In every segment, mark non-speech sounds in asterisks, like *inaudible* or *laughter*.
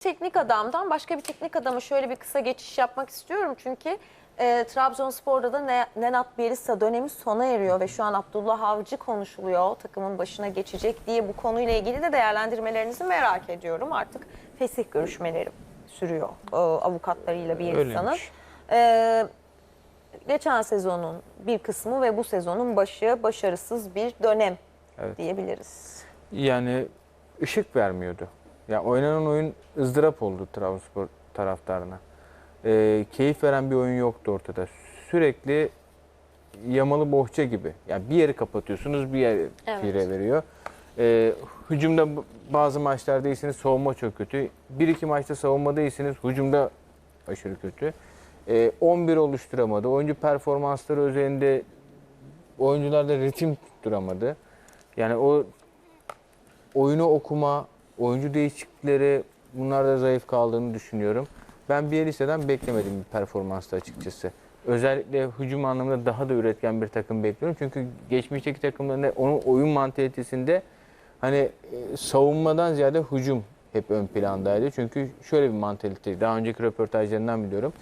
teknik adamdan başka bir teknik adama şöyle bir kısa geçiş yapmak istiyorum. Çünkü e, Trabzonspor'da da Ne- Nenad Bielsa dönemi sona eriyor ve şu an Abdullah Avcı konuşuluyor. Takımın başına geçecek diye bu konuyla ilgili de değerlendirmelerinizi merak ediyorum. Artık fesih görüşmeleri sürüyor e, avukatlarıyla. Öyleymiş. E, geçen sezonun bir kısmı ve bu sezonun başı başarısız bir dönem Evet. diyebiliriz. Yani ışık vermiyordu. Ya oynanan oyun ızdırap oldu Trabzonspor taraftarına. Ee, keyif veren bir oyun yoktu ortada. Sürekli yamalı bohça gibi. Yani bir yeri kapatıyorsunuz, bir yer Evet. fire veriyor. Ee, hücumda bazı maçlarda iyisiniz, savunma çok kötü. Bir iki maçta savunmada iyisiniz, hücumda aşırı kötü. Ee, 11 oluşturamadı. Oyuncu performansları üzerinde oyuncular da ritim tutturamadı. Yani o oyunu okuma, oyuncu değişiklikleri bunlarda zayıf kaldığını düşünüyorum. Ben Bielitsa'dan beklemedim bir performansta açıkçası. Özellikle hücum anlamında daha da üretken bir takım bekliyorum. Çünkü geçmişteki takımların da onun oyun mantalitesinde hani e, savunmadan ziyade hücum hep ön plandaydı. Çünkü şöyle bir mantalite, daha önceki röportajlarından biliyorum.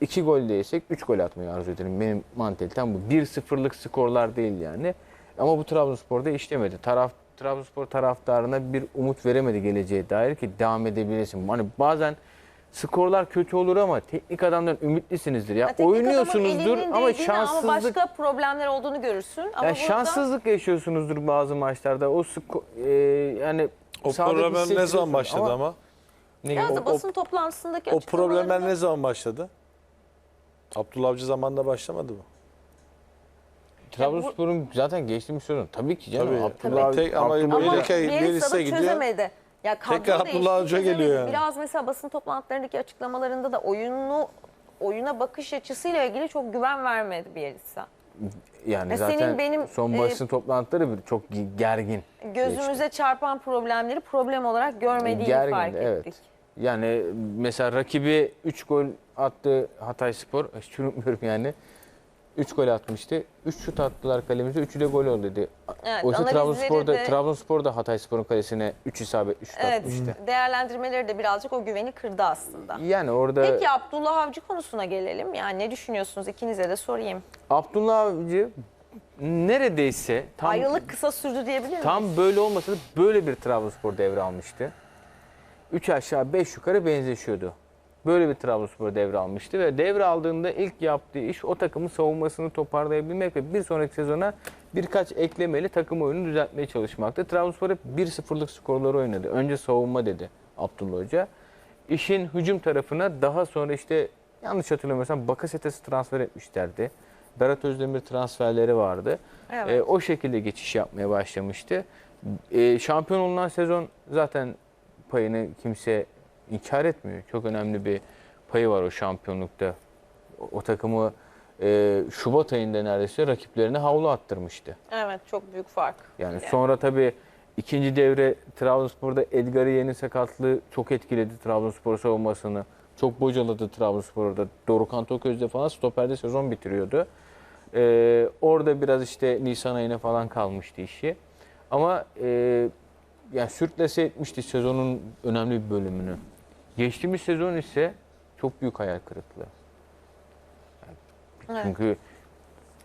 2 gol de yesek 3 gol atmayı arzu ederim. Benim mantalitem bu. 1-0'lık skorlar değil yani. Ama bu Trabzonspor'da işlemedi. Taraf Trabzonspor taraftarına bir umut veremedi geleceğe dair ki devam edebilirsin. Hani bazen skorlar kötü olur ama teknik adamdan ümitlisinizdir ya. Ya Oynuyorsunuzdur ama şanssızlık ama başka problemler olduğunu görürsün. Ama ya burada şanssızlık yaşıyorsunuzdur bazı maçlarda. O sko- e, yani O problem ne zaman başladı ama? Ne biraz gibi? da basın toplantısındaki O açıklamalarında- ne zaman başladı? Abdullah Avcı zamanında başlamadı mı? Trabzonspor'un zaten geçtiğimiz sezon tabii ki canım. Tabii. Abdullah, Tek- ama Abdullah- Bielsa da gidiyor. çözemedi. Ya Tekrar Abdullah çözemedi. geliyor yani. Biraz mesela basın toplantılarındaki açıklamalarında da oyunu oyuna bakış açısıyla ilgili çok güven vermedi Bielsa. yani Ya zaten senin benim, son e, basın toplantıları bir çok gergin. Gözümüze çarpan problemleri problem olarak görmediğini Gergindi, fark evet. ettik. Yani mesela rakibi 3 gol attı Hatay Spor. *laughs* Hiç unutmuyorum yani. 3 gol atmıştı. 3 şut attılar kalemize. 3'ü de gol oldu dedi. Evet, Oysa analizleri Trabzonspor'da, de- Trabzonspor'da Hatay Spor'un kalesine 3 isabetli şut Evet, atmıştı. değerlendirmeleri de birazcık o güveni kırdı aslında. Yani orada Peki Abdullah Avcı konusuna gelelim. Yani ne düşünüyorsunuz? İkinize de sorayım. Abdullah Avcı neredeyse tam Ayrılık kısa sürdü diyebilir miyiz? Tam böyle olmasa da böyle bir Trabzonspor devralmıştı. 3 aşağı 5 yukarı benzeşiyordu. Böyle bir Trabzonspor devralmıştı ve devraldığında ilk yaptığı iş o takımın savunmasını toparlayabilmek ve bir sonraki sezona birkaç eklemeli takım oyunu düzeltmeye çalışmaktı. Trabzonspor hep 1-0'lık skorları oynadı. Önce savunma dedi Abdullah Hoca. İşin hücum tarafına daha sonra işte yanlış hatırlamıyorsam Bakasetas'ı transfer etmişlerdi. Berat Özdemir transferleri vardı. Evet. Ee, o şekilde geçiş yapmaya başlamıştı. Ee, şampiyon olunan sezon zaten payını kimse inkar etmiyor. Çok önemli bir payı var o şampiyonlukta. O, o takımı e, Şubat ayında neredeyse rakiplerine havlu attırmıştı. Evet, çok büyük fark. Yani sonra tabii ikinci devre Trabzonspor'da Edgar'ı yeni sakatlığı çok etkiledi Trabzonspor savunmasını. Çok bocaladı Trabzonspor'da. Dorukhan Toköz'de falan stoperde sezon bitiriyordu. Ee, orada biraz işte Nisan ayına falan kalmıştı işi. Ama e, yani sürtlese etmişti sezonun önemli bir bölümünü. Geçtiğimiz sezon ise çok büyük hayal kırıklığı. Evet. Çünkü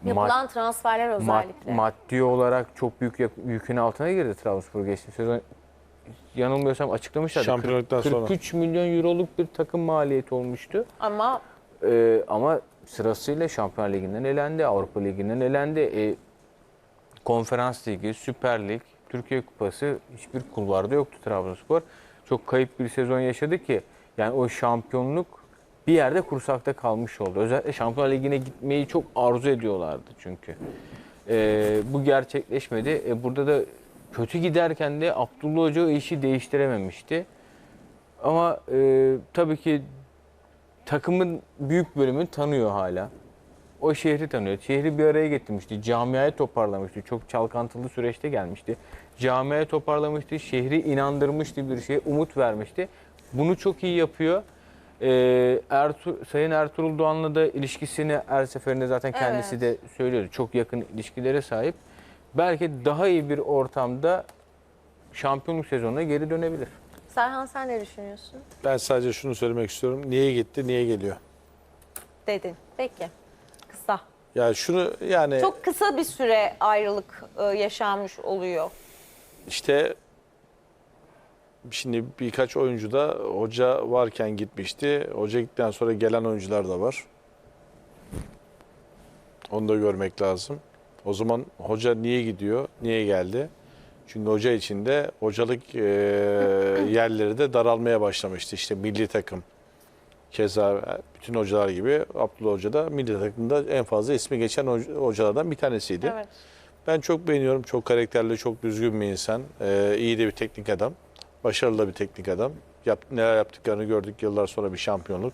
mad- Yapılan transferler Mad- özellikle. maddi olarak çok büyük yükün altına girdi Trabzonspor geçtiğimiz sezon. Yanılmıyorsam açıklamışlardı. Şampiyonluktan Kırk- sonra. 43 milyon euroluk bir takım maliyeti olmuştu. Ama Ee, ama sırasıyla Şampiyonlar Ligi'nden elendi, Avrupa Ligi'nden elendi. Ee, Konferans Ligi, Süper Lig, Türkiye Kupası hiçbir kulvarda yoktu Trabzonspor. Çok kayıp bir sezon yaşadı ki yani o şampiyonluk bir yerde kursakta kalmış oldu. Özellikle Şampiyonlar Ligi'ne gitmeyi çok arzu ediyorlardı çünkü. Ee, bu gerçekleşmedi. E, burada da kötü giderken de Abdullah Hoca işi değiştirememişti. Ama e, tabii ki takımın büyük bölümünü tanıyor hala. O şehri tanıyor. Şehri bir araya getirmişti. Camiaya toparlamıştı. Çok çalkantılı süreçte gelmişti. Camiaya toparlamıştı. Şehri inandırmıştı bir şeye. Umut vermişti. Bunu çok iyi yapıyor. Ee, Ertuğ, Sayın Ertuğrul Doğan'la da ilişkisini her seferinde zaten kendisi Evet. de söylüyordu. Çok yakın ilişkilere sahip. Belki daha iyi bir ortamda şampiyonluk sezonuna geri dönebilir. Serhan sen ne düşünüyorsun? Ben sadece şunu söylemek istiyorum. Niye gitti, niye geliyor? Dedin. Peki. Kısa. Ya şunu yani Çok kısa bir süre ayrılık e, yaşanmış oluyor. İşte şimdi birkaç oyuncu da hoca varken gitmişti. Hoca gittikten sonra gelen oyuncular da var. Onu da görmek lazım. O zaman hoca niye gidiyor, niye geldi? Çünkü hoca içinde hocalık e, *laughs* yerleri de daralmaya başlamıştı. İşte milli takım. Keza bütün hocalar gibi Abdullah Hoca da milli takımda en fazla ismi geçen hoca- hocalardan bir tanesiydi. Evet. Ben çok beğeniyorum. Çok karakterli, çok düzgün bir insan. Ee, iyi de bir teknik adam. Başarılı bir teknik adam. Yap, neler yaptıklarını gördük yıllar sonra bir şampiyonluk.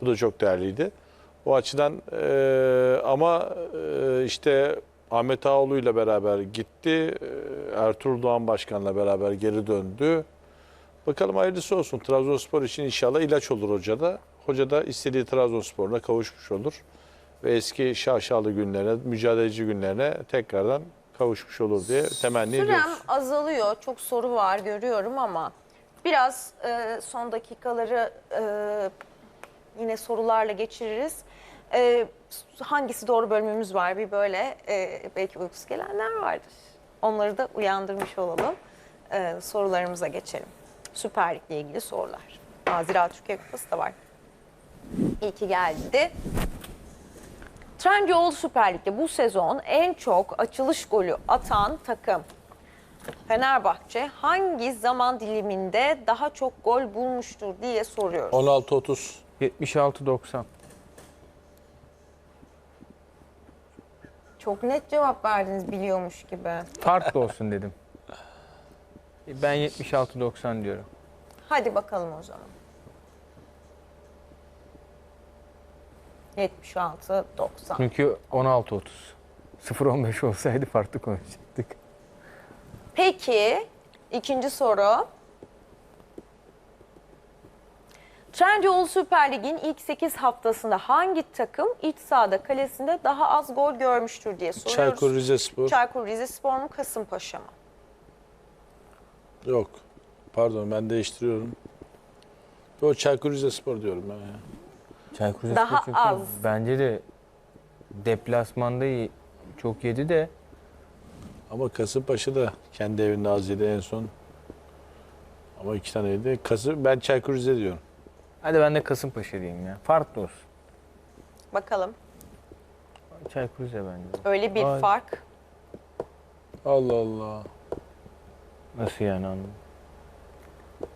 Bu da çok değerliydi. O açıdan e, ama e, işte Ahmet Ağoğlu ile beraber gitti. E, Ertuğrul Doğan Başkan'la beraber geri döndü. Bakalım hayırlısı olsun. Trabzonspor için inşallah ilaç olur hoca da. Hoca da istediği Trabzonspor'una kavuşmuş olur. Ve eski şaşalı günlerine, mücadeleci günlerine tekrardan kavuşmuş olur diye temenni Sürem ediyoruz. azalıyor. Çok soru var görüyorum ama biraz e, son dakikaları e, yine sorularla geçiririz. E, hangisi doğru bölümümüz var bir böyle e, belki uykusu gelenler vardır. Onları da uyandırmış olalım. E, sorularımıza geçelim. Süper Lig'le ilgili sorular. Aa, Ziraat Türkiye Kupası da var. İyi ki geldi. Trendyol Süper Lig'de bu sezon en çok açılış golü atan takım Fenerbahçe hangi zaman diliminde daha çok gol bulmuştur diye soruyoruz. 16-30. 76-90. Çok net cevap verdiniz biliyormuş gibi. Farklı olsun dedim. Ben 76-90 diyorum. Hadi bakalım o zaman. 76 90. Çünkü 16-30. 0-15 olsaydı farklı konuşacaktık. Peki ikinci soru. Trendyol Süper Lig'in ilk 8 haftasında hangi takım iç sahada kalesinde daha az gol görmüştür diye soruyoruz. Çaykur Rizespor. Çaykur Rizespor mu Kasımpaşa mı? Yok. Pardon ben değiştiriyorum. Yok Çaykur Rizespor diyorum ben ya. Çaykur Rizespor Daha çünkü az. Bence de deplasmanda iyi- çok yedi de Ama Kasımpaşa da kendi evinde az yedi en son. Ama iki tane yedi. Kasım, ben Çaykur Rize diyorum. hadi ben de Kasımpaşa diyeyim ya. Farklı olsun. Bakalım. Çaykur Rize bence. Öyle bir Ay. fark. Allah Allah. Nasıl yani anladım.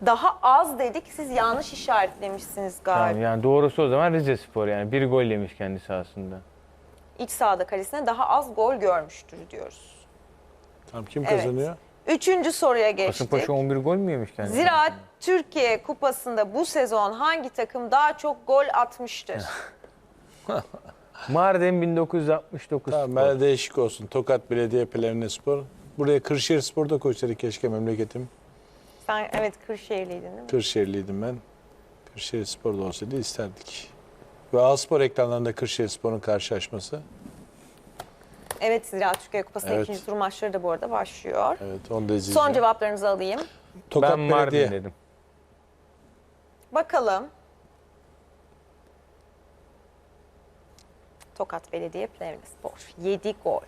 Daha az dedik. Siz yanlış işaretlemişsiniz galiba. Tamam yani doğrusu o zaman Rize Spor yani. Bir gol yemiş kendi sahasında. İç sahada kalesinde daha az gol görmüştür diyoruz. Tamam kim Evet. kazanıyor? Üçüncü soruya geçtik. Kasımpaşa 11 gol mü yemiş kendi Ziraat? Türkiye Kupası'nda bu sezon hangi takım daha çok gol atmıştır? *laughs* Mardin 1969 Tamam Spor. ben de değişik olsun. Tokat Belediye Plevne Spor. Buraya Kırşehir Spor'da koysaydık keşke memleketim. Sen evet Kırşehirliydin değil mi? Kırşehirliydim ben. Kırşehir Spor'da olsaydı isterdik. Ve Alspor ekranlarında Kırşehir Spor'un karşılaşması. Evet Ziraat Türkiye Kupası'nın Evet. ikinci tur maçları da bu arada başlıyor. Evet onu da izleyeceğim. Son cevaplarınızı alayım. Tokat Ben Mardin Belediye. dedim. Bakalım. Tokat Belediye Plevne Spor. 7 gol.